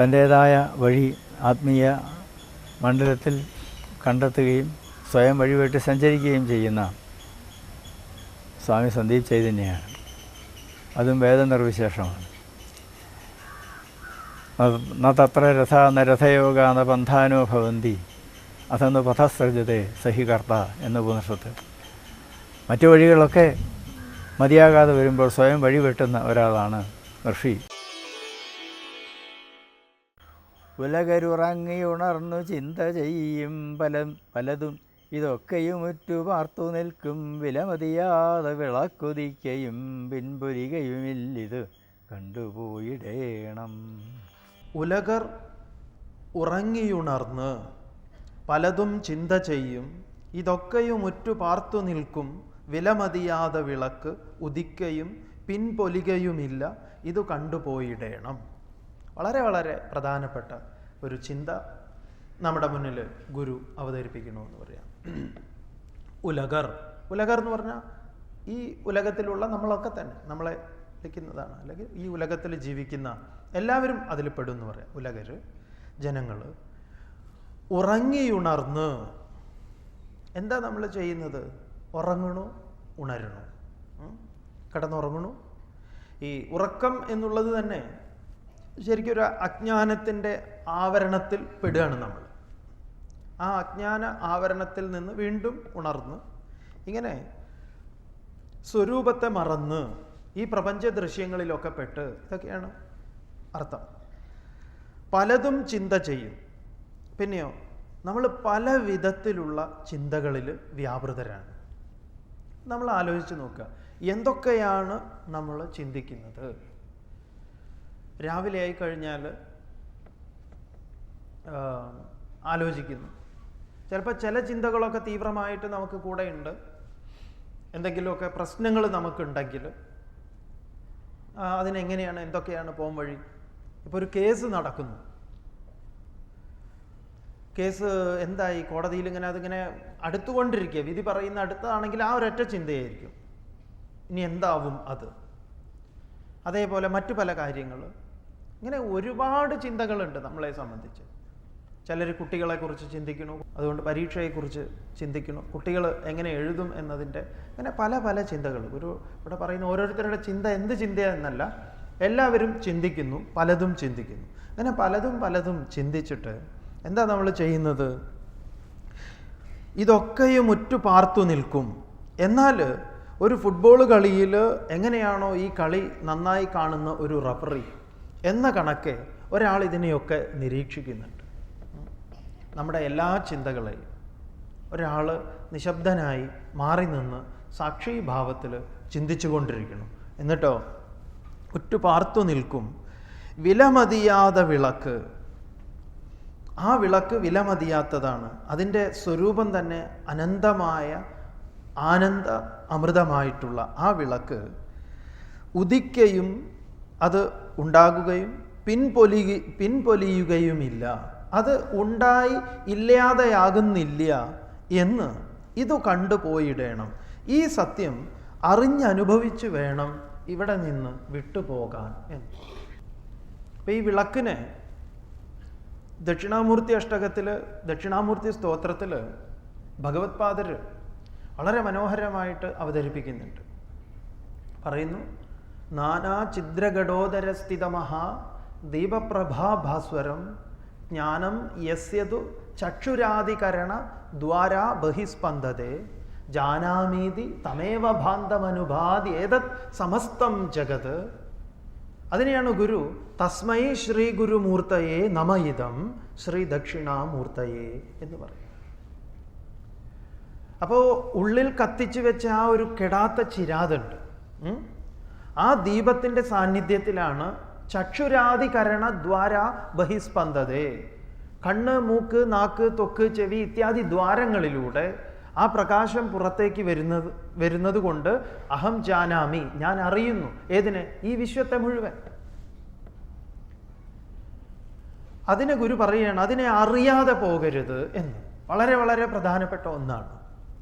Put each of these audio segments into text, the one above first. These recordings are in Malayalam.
തന്റേതായ വഴി ആത്മീയ മണ്ഡലത്തിൽ കണ്ടെത്തുകയും സ്വയം വഴിവിട്ട് സഞ്ചരിക്കുകയും ചെയ്യുന്ന സ്വാമി സന്ദീപ് ചൈതന്യയാണ്. അതും വേദനിർവിശേഷമാണ് ന- തത്ര രഥ ന രഥയോഗ ന ബന്ധാനോ ഭവന്തി അതെന്ന് സഹി സഹികർത്ത എന്ന ഉപനിഷത്ത്. മറ്റു വഴികളൊക്കെ മതിയാകാതെ വരുമ്പോൾ സ്വയം വഴിവെട്ടുന്ന ഒരാളാണ് ഋഷി. ഉലകരുറങ്ങി ഉണർന്നു ചിന്ത ചെയ്യും പലം പലതും. ഇതൊക്കെയും ഉറ്റു പാർത്തു നിൽക്കും. വിലമതിയാതെ വിളക്കുതിക്കയും പിൻപുരികയുമില്ലിത് കണ്ടുപോയിടേണം. ഉലകർ ഉറങ്ങിയുണർന്ന് പലതും ചിന്ത ചെയ്യും. ഇതൊക്കെയും ഉറ്റു പാർത്തു നിൽക്കും. വിലമതിയാതെ വിളക്ക് ഉദിക്കയും പിൻപൊലികയുമില്ല. ഇത് കണ്ടുപോയിടേണം. വളരെ വളരെ പ്രധാനപ്പെട്ട ഒരു ചിന്ത നമ്മുടെ മുന്നിൽ ഗുരു അവതരിപ്പിക്കുന്നു എന്ന് പറയാം. ഉലകർ ഉലകർ എന്ന് പറഞ്ഞാൽ ഈ ഉലകത്തിലുള്ള നമ്മളൊക്കെ തന്നെ നമ്മളെ വിളിക്കുന്നതാണ് അല്ലെങ്കിൽ ഈ ഉലകത്തിൽ ജീവിക്കുന്ന എല്ലാവരും അതിൽ പെടും എന്ന് പറയാം. ഉലകർ ജനങ്ങൾ ഉറങ്ങിയുണർന്ന്. എന്താ നമ്മൾ ചെയ്യുന്നത്? ഉറങ്ങണു? ഉണരണു? കിടന്നുറങ്ങണു? ഈ ഉറക്കം എന്നുള്ളത് തന്നെ ശരിക്കും ഒരു അജ്ഞാനത്തിന്റെ ആവരണത്തിൽ പെടുകയാണ് നമ്മൾ. ആ അജ്ഞാന ആവരണത്തിൽ നിന്ന് വീണ്ടും ഉണർന്ന് ഇങ്ങനെ സ്വരൂപത്തെ മറന്ന് ഈ പ്രപഞ്ച ദൃശ്യങ്ങളിലൊക്കെ പെട്ട് ഇതൊക്കെയാണ് അർത്ഥം. പലതും ചിന്ത ചെയ്യും. പിന്നെയോ നമ്മൾ പല വിധത്തിലുള്ള ചിന്തകളിൽ വ്യാപൃതരാണ്. നമ്മൾ ആലോചിച്ച് നോക്കുക എന്തൊക്കെയാണ് നമ്മൾ ചിന്തിക്കുന്നത്? രാവിലെ ആയി കഴിഞ്ഞാൽ ആലോചിക്കുന്നു. ചിലപ്പോൾ ചില ചിന്തകളൊക്കെ തീവ്രമായിട്ട് നമുക്ക് കൂടെയുണ്ട് എന്തെങ്കിലുമൊക്കെ പ്രശ്നങ്ങൾ നമുക്കുണ്ടെങ്കിൽ അതിനെങ്ങനെയാണ് എന്തൊക്കെയാണ് പോം വഴി? ഇപ്പോൾ ഒരു കേസ് നടക്കുന്നു. കേസ് എന്തായി? കോടതിയിൽ ഇങ്ങനെ അതിങ്ങനെ അടുത്തുകൊണ്ടിരിക്കുക. വിധി പറയുന്ന അടുത്താണെങ്കിൽ ആ ഒരൊറ്റ ചിന്തയായിരിക്കും. ഇനി എന്താവും അത്? അതേപോലെ മറ്റു പല കാര്യങ്ങൾ. ഇങ്ങനെ ഒരുപാട് ചിന്തകളുണ്ട് നമ്മളെ സംബന്ധിച്ച്. ചിലർ കുട്ടികളെക്കുറിച്ച് ചിന്തിക്കുന്നു. അതുകൊണ്ട് പരീക്ഷയെക്കുറിച്ച് ചിന്തിക്കുന്നു. കുട്ടികൾ എങ്ങനെ എഴുതും എന്നതിന്റെ അങ്ങനെ പല പല ചിന്തകൾ. ഒരു ഇവിടെ പറയുന്ന ഓരോരുത്തരുടെ ചിന്ത എന്ത് ചിന്തയെന്നല്ല എല്ലാവരും ചിന്തിക്കുന്നു പലതും ചിന്തിക്കുന്നു. അങ്ങനെ പലതും പലതും ചിന്തിച്ചിട്ട് എന്താ നമ്മൾ ചെയ്യുന്നത്? ഇതൊക്കെയും ഉറ്റു പാർത്തു നിൽക്കും. എന്നാൽ ഒരു ഫുട്ബോൾ കളിയിൽ എങ്ങനെയാണോ ഈ കളി നന്നായി കാണുന്ന ഒരു റഫറി എന്ന കണക്കെ ഒരാൾ ഇതിനെയൊക്കെ നിരീക്ഷിക്കുന്നുണ്ട്. നമ്മുടെ എല്ലാ ചിന്തകളെയും ഒരാൾ നിശബ്ദനായി മാറി നിന്ന് സാക്ഷീഭാവത്തിൽ ചിന്തിച്ചു കൊണ്ടിരിക്കണം എന്നിട്ടോ? ഉറ്റുപാർത്തു നിൽക്കും. വിലമതിയാതെ വിളക്ക്. ആ വിളക്ക് വിലമതിയാത്തതാണ്. അതിന്റെ സ്വരൂപം തന്നെ അനന്തമായ ആനന്ദ അമൃതമായിട്ടുള്ള ആ വിളക്ക്. ഉദിക്കയും അത് ഉണ്ടാകുകയും പിൻപൊലി പിൻപൊലിയുകയുമില്ല. അത് ഉണ്ടായി ഇല്ലാതെയാകുന്നില്ല എന്ന് ഇത് കണ്ടുപോയിടേണം. ഈ സത്യം അറിഞ്ഞനുഭവിച്ച് വേണം ഇവിടെ നിന്ന് വിട്ടുപോകാൻ എന്ന്. അപ്പം ഈ വിളക്കിനെ ദക്ഷിണാമൂർത്തി അഷ്ടകത്തിൽ ദക്ഷിണാമൂർത്തി സ്തോത്രത്തിൽ ഭഗവത്പാദർ വളരെ മനോഹരമായിട്ട് അവതരിപ്പിക്കുന്നുണ്ട്. പറയുന്നു നാനാ ചിദ്രഘടോദരസ്ഥിതമഹാ ദീപപ്രഭാഭാസ്വരം ജ്ഞാനം യസ്യതു ചക്ഷുരാധികരണ ദ്വാരാ ബഹിസ്പന്ദതേ. ജാനാമീതി തമേവ ഭാന്തമനുഭാതി ഏതത് സമസ്തം ജഗത്. അതിനെയാണ് ഗുരു തസ്മൈ ശ്രീ ഗുരുമൂർത്തയെ നമയിതം ശ്രീ ദക്ഷിണാമൂർത്തയെ എന്ന് പറയും അപ്പോൾ ഉള്ളിൽ കത്തിച്ചു വെച്ച ആ ഒരു കെടാത്ത ചിരാതുണ്ട്. ആ ദീപത്തിന്റെ സാന്നിധ്യത്തിലാണ് ചക്ഷുരാദികരണ ദ്വാര ബഹിസ്പന്ദതേ. കണ്ണ് മൂക്ക് നാക്ക് തൊക്ക് ചെവി ഇത്യാദി ദ്വാരങ്ങളിലൂടെ ആ പ്രകാശം പുറത്തേക്ക് വരുന്നത് വരുന്നത് കൊണ്ട് അഹം ജാനാമി ഞാൻ അറിയുന്നു. ഏതിനെ? ഈ വിശ്വത്തെ മുഴുവൻ. അതിനെ ഗുരു പറയുകയാണ് അതിനെ അറിയാതെ പോകരുത് എന്ന്. വളരെ വളരെ പ്രധാനപ്പെട്ട ഒന്നാണ്.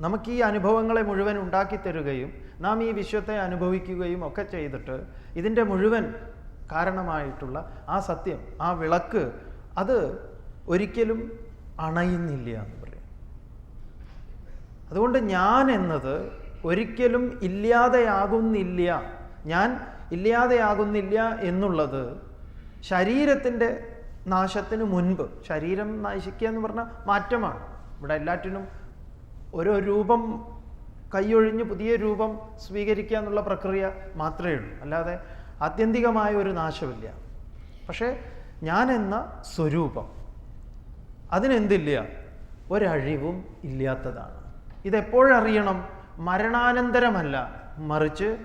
നമുക്ക് ഈ അനുഭവങ്ങളെ മുഴുവൻ ഉണ്ടാക്കി തരുകയും നാം ഈ വിശ്വത്തെ അനുഭവിക്കുകയും ഒക്കെ ചെയ്തിട്ട് ഇതിന്റെ മുഴുവൻ കാരണമായിട്ടുള്ള ആ സത്യം ആ വിളക്ക് അത് ഒരിക്കലും അണയുന്നില്ല എന്ന് പറയും. അതുകൊണ്ട് ഞാൻ എന്നത് ഒരിക്കലും ഇല്ലാതെയാകുന്നില്ല. ഞാൻ ഇല്ലാതെയാകുന്നില്ല എന്നുള്ളത് ശരീരത്തിന്റെ നാശത്തിന് മുൻപ് ശരീരം നശിക്കുക എന്ന് പറഞ്ഞാൽ മാറ്റമാണ്. ഇവിടെ എല്ലാറ്റിനും ഓരോ രൂപം കൈയൊഴിഞ്ഞ് പുതിയ രൂപം സ്വീകരിക്കുക എന്നുള്ള പ്രക്രിയ മാത്രമേ ഉള്ളൂ. അല്ലാതെ ആത്യന്തികമായ ഒരു നാശമില്ല. പക്ഷേ ഞാൻ എന്ന സ്വരൂപം അതിനെന്തില്ല? ഒരഴിവും ഇല്ലാത്തതാണ്. ഇതെപ്പോഴറിയണം? മരണാനന്തരമല്ല. മറിച്ച്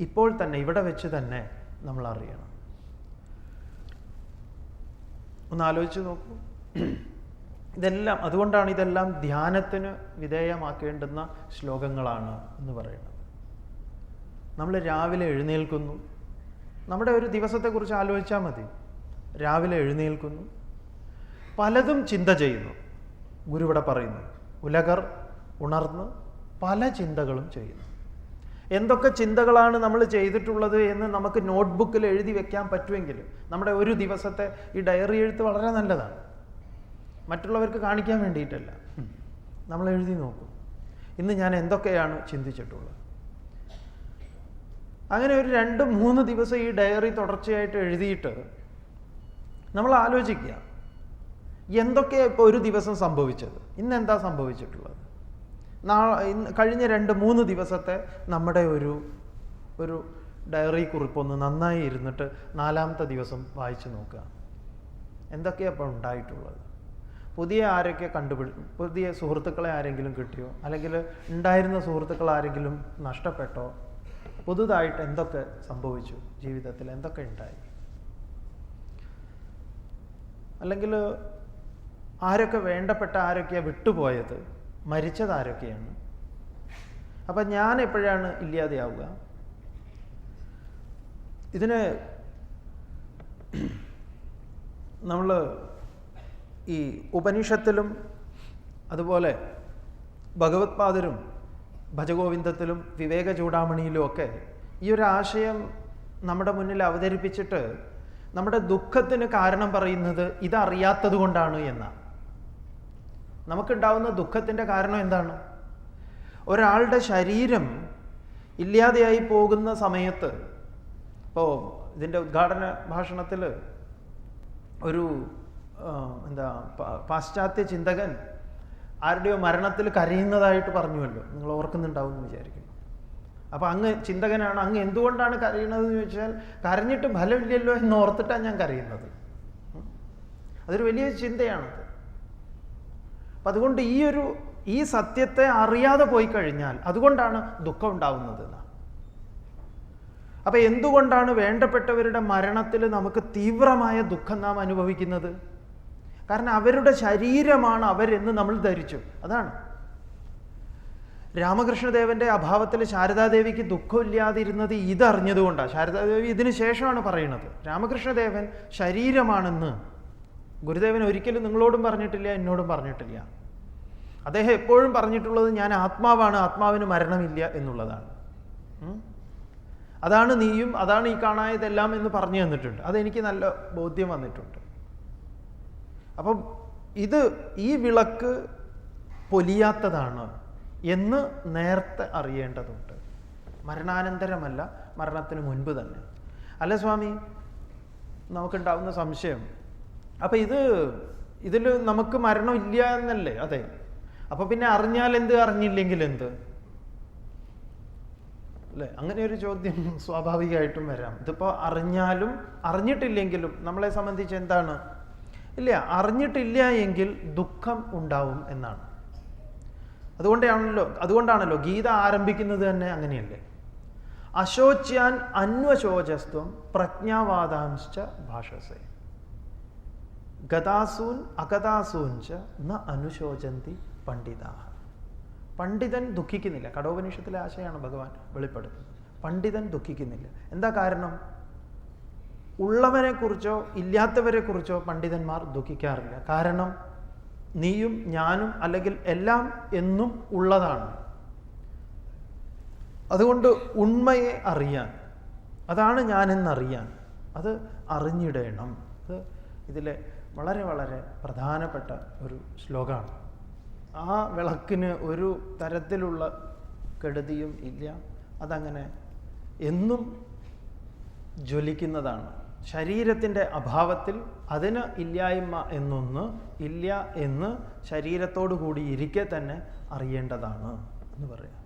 ഇപ്പോൾ തന്നെ ഇവിടെ വെച്ച് തന്നെ നമ്മൾ അറിയണം ഒന്ന് ആലോചിച്ച് നോക്കൂ. ഇതെല്ലാം അതുകൊണ്ടാണ് ഇതെല്ലാം ധ്യാനത്തിന് വിധേയമാക്കേണ്ടുന്ന ശ്ലോകങ്ങളാണ് എന്ന് പറയുന്നത്. നമ്മൾ രാവിലെ എഴുന്നേൽക്കുന്നു. നമ്മുടെ ഒരു ദിവസത്തെക്കുറിച്ച് ആലോചിച്ചാൽ മതി. രാവിലെ എഴുന്നേൽക്കുന്നു. പലതും ചിന്ത ചെയ്യുന്നു. ഗുരുവിടെ പറയുന്നു. ഉലകർ ഉണർന്ന് പല ചിന്തകളും ചെയ്യുന്നു. എന്തൊക്കെ ചിന്തകളാണ് നമ്മൾ ചെയ്തിട്ടുള്ളത് എന്ന് നമുക്ക് നോട്ട്ബുക്കിൽ എഴുതി വെക്കാൻ പറ്റുമെങ്കിൽ നമ്മുടെ ഒരു ദിവസത്തെ ഈ ഡയറി എഴുത്ത് വളരെ നല്ലതാണ്. മറ്റുള്ളവർക്ക് കാണിക്കാൻ വേണ്ടിയിട്ടല്ല. നമ്മൾ എഴുതി നോക്കും. ഇന്ന് ഞാൻ എന്തൊക്കെയാണ് ചിന്തിച്ചിട്ടുള്ളത്? അങ്ങനെ ഒരു രണ്ട് മൂന്ന് ദിവസം ഈ ഡയറി തുടർച്ചയായിട്ട് എഴുതിയിട്ട് നമ്മൾ ആലോചിക്കുക എന്തൊക്കെയാണ് ഇപ്പോൾ ഒരു ദിവസം സംഭവിച്ചത്? ഇന്ന് എന്താ സംഭവിച്ചിട്ടുള്ളത്? കഴിഞ്ഞ രണ്ട് മൂന്ന് ദിവസത്തെ നമ്മുടെ ഒരു ഒരു ഡയറി കുറിപ്പൊന്ന് നന്നായി ഇരുന്നിട്ട് നാലാമത്തെ ദിവസം വായിച്ചു നോക്കുക. എന്തൊക്കെയാണ് ഇപ്പോൾ ഉണ്ടായിട്ടുള്ളത്? പുതിയ ആരൊക്കെ കണ്ടുപിടി പുതിയ സുഹൃത്തുക്കളെ ആരെങ്കിലും കിട്ടിയോ? അല്ലെങ്കിൽ ഉണ്ടായിരുന്ന സുഹൃത്തുക്കൾ ആരെങ്കിലും നഷ്ടപ്പെട്ടോ? പുതുതായിട്ട് എന്തൊക്കെ സംഭവിച്ചു ജീവിതത്തിൽ? എന്തൊക്കെ ഉണ്ടായി? അല്ലെങ്കിൽ ആരൊക്കെ വേണ്ടപ്പെട്ട ആരൊക്കെയാണ് വിട്ടുപോയത്? മരിച്ചത് ആരൊക്കെയാണ്? അപ്പം ഞാൻ എപ്പോഴാണ് ഇല്ലാതെയാവുക? ഇതിന് നമ്മൾ ഈ ഉപനിഷത്തിലും അതുപോലെ ഭഗവത് പാദരും ഭജഗോവിന്ദത്തിലും വിവേക ചൂടാമണിയിലും ഒക്കെ ഈ ഒരു ആശയം നമ്മുടെ മുന്നിൽ അവതരിപ്പിച്ചിട്ട് നമ്മുടെ ദുഃഖത്തിന് കാരണം പറയുന്നത് ഇതറിയാത്തത് കൊണ്ടാണ് എന്നാണ് നമുക്കുണ്ടാവുന്ന ദുഃഖത്തിന്റെ കാരണം എന്താണ്? ഒരാളുടെ ശരീരം ഇല്ലാതെയായി പോകുന്ന സമയത്ത് ഇപ്പോൾ ഇതിന്റെ ഉദ്ഘാടന ഭാഷണത്തിൽ ഒരു എന്താ പാശ്ചാത്യ ചിന്തകൻ ആരുടെയോ മരണത്തിൽ കരയുന്നതായിട്ട് പറഞ്ഞുവല്ലോ. നിങ്ങൾ ഓർക്കുന്നുണ്ടാവും എന്ന് വിചാരിക്കുന്നു. അപ്പോൾ അങ്ങ് ചിന്തകനാണ് അങ്ങ് എന്തുകൊണ്ടാണ് കരയുന്നതെന്ന് ചോദിച്ചാൽ കരഞ്ഞിട്ട് ഫലമില്ലല്ലോ എന്ന് ഓർത്തിട്ടാണ് ഞാൻ കരയുന്നത്. അതൊരു വലിയ ചിന്തയാണത്. അപ്പം അതുകൊണ്ട് ഈ ഒരു ഈ സത്യത്തെ അറിയാതെ പോയി കഴിഞ്ഞാൽ അതുകൊണ്ടാണ് ദുഃഖം ഉണ്ടാവുന്നത് അപ്പം എന്തുകൊണ്ടാണ് വേണ്ടപ്പെട്ടവരുടെ മരണത്തിൽ നമുക്ക് തീവ്രമായ ദുഃഖം നാം അനുഭവിക്കുന്നത്? കാരണം അവരുടെ ശരീരമാണ് അവരെന്ന് നമ്മൾ ധരിച്ചു. അതാണ്. രാമകൃഷ്ണദേവന്റെ അഭാവത്തിൽ ശാരദാദേവിക്ക് ദുഃഖമില്ലാതിരുന്നത് ഇതറിഞ്ഞതുകൊണ്ടാണ് ശാരദാദേവി ഇതിനു ശേഷമാണ് പറയുന്നത്. രാമകൃഷ്ണദേവൻ ശരീരമാണെന്ന്. ഗുരുദേവൻ ഒരിക്കലും നിങ്ങളോടും പറഞ്ഞിട്ടില്ല എന്നോടും പറഞ്ഞിട്ടില്ല. അദ്ദേഹം എപ്പോഴും പറഞ്ഞിട്ടുള്ളത് ഞാൻ ആത്മാവാണ് ആത്മാവിന് മരണമില്ല എന്നുള്ളതാണ്. അതാണ് നീയും അതാണ് ഈ കാണായതെല്ലാം എന്ന് പറഞ്ഞു തന്നിട്ടുണ്ട്. അതെനിക്ക് നല്ല ബോധ്യം വന്നിട്ടുണ്ട്. അപ്പം ഇത് ഈ വിളക്ക് പൊലിയാത്തതാണ് എന്ന് നേരത്തെ അറിയേണ്ടതുണ്ട്. മരണാനന്തരമല്ല മരണത്തിന് മുൻപ് തന്നെ. അല്ല സ്വാമി? നമുക്കുണ്ടാവുന്ന സംശയം. അപ്പം ഇത് ഇതിൽ നമുക്ക് മരണം ഇല്ല എന്നല്ലേ? അതെ. അപ്പം പിന്നെ അറിഞ്ഞാൽ എന്ത് അറിഞ്ഞില്ലെങ്കിൽ എന്ത്? അല്ലേ? അങ്ങനെ ഒരു ചോദ്യം സ്വാഭാവികമായിട്ടും വരാം. ഇതിപ്പോൾ അറിഞ്ഞാലും അറിഞ്ഞിട്ടില്ലെങ്കിലും നമ്മളെ സംബന്ധിച്ച് എന്താണ്? ഇല്ല അറിഞ്ഞിട്ടില്ല എങ്കിൽ ദുഃഖം ഉണ്ടാവും എന്നാണ്. അതുകൊണ്ടാണല്ലോ അതുകൊണ്ടാണല്ലോ ഗീത ആരംഭിക്കുന്നത് തന്നെ അങ്ങനെയല്ലേ? അശോച്യാൻ അന്വശോചസ്ത്വം പ്രജ്ഞാവാദാംശ്ച ഭാഷസേ. ഗതാസൂൻ അഗതാസൂൻ ച ന അനുശോചന്തി പണ്ഡിതാഹ. പണ്ഡിതൻ ദുഃഖിക്കുന്നില്ല. കടോപനിഷത്തിലെ ആശയമാണ് ഭഗവാൻ വെളിപ്പെടുത്തുന്നത്. പണ്ഡിതൻ ദുഃഖിക്കുന്നില്ല. എന്താ കാരണം? ഉള്ളവരെ കുറിച്ചോ ഇല്ലാത്തവരെ കുറിച്ചോ പണ്ഡിതന്മാർ ദുഃഖിക്കാറില്ല. കാരണം നീയും ഞാനും അല്ലെങ്കിൽ എല്ലാം എന്നും ഉള്ളതാണ്. അതുകൊണ്ട് ഉണ്മയെ അറിയാൻ അതാണ് ഞാനെന്നറിയാൻ അത് അറിഞ്ഞിടണം. അത് ഇതിലെ വളരെ വളരെ പ്രധാനപ്പെട്ട ഒരു ശ്ലോകമാണ്. ആ വിളക്കിന് ഒരു തരത്തിലുള്ള കെടുതിയും ഇല്ല. അതങ്ങനെ എന്നും ജ്വലിക്കുന്നതാണ്. ശരീരത്തിന്റെ അഭാവത്തിൽ അതിന് ഇല്ലായ്മ എന്നൊന്ന് ഇല്ല എന്ന് ശരീരത്തോടു കൂടി ഇരിക്കെ തന്നെ അറിയേണ്ടതാണ് എന്ന് പറയാം.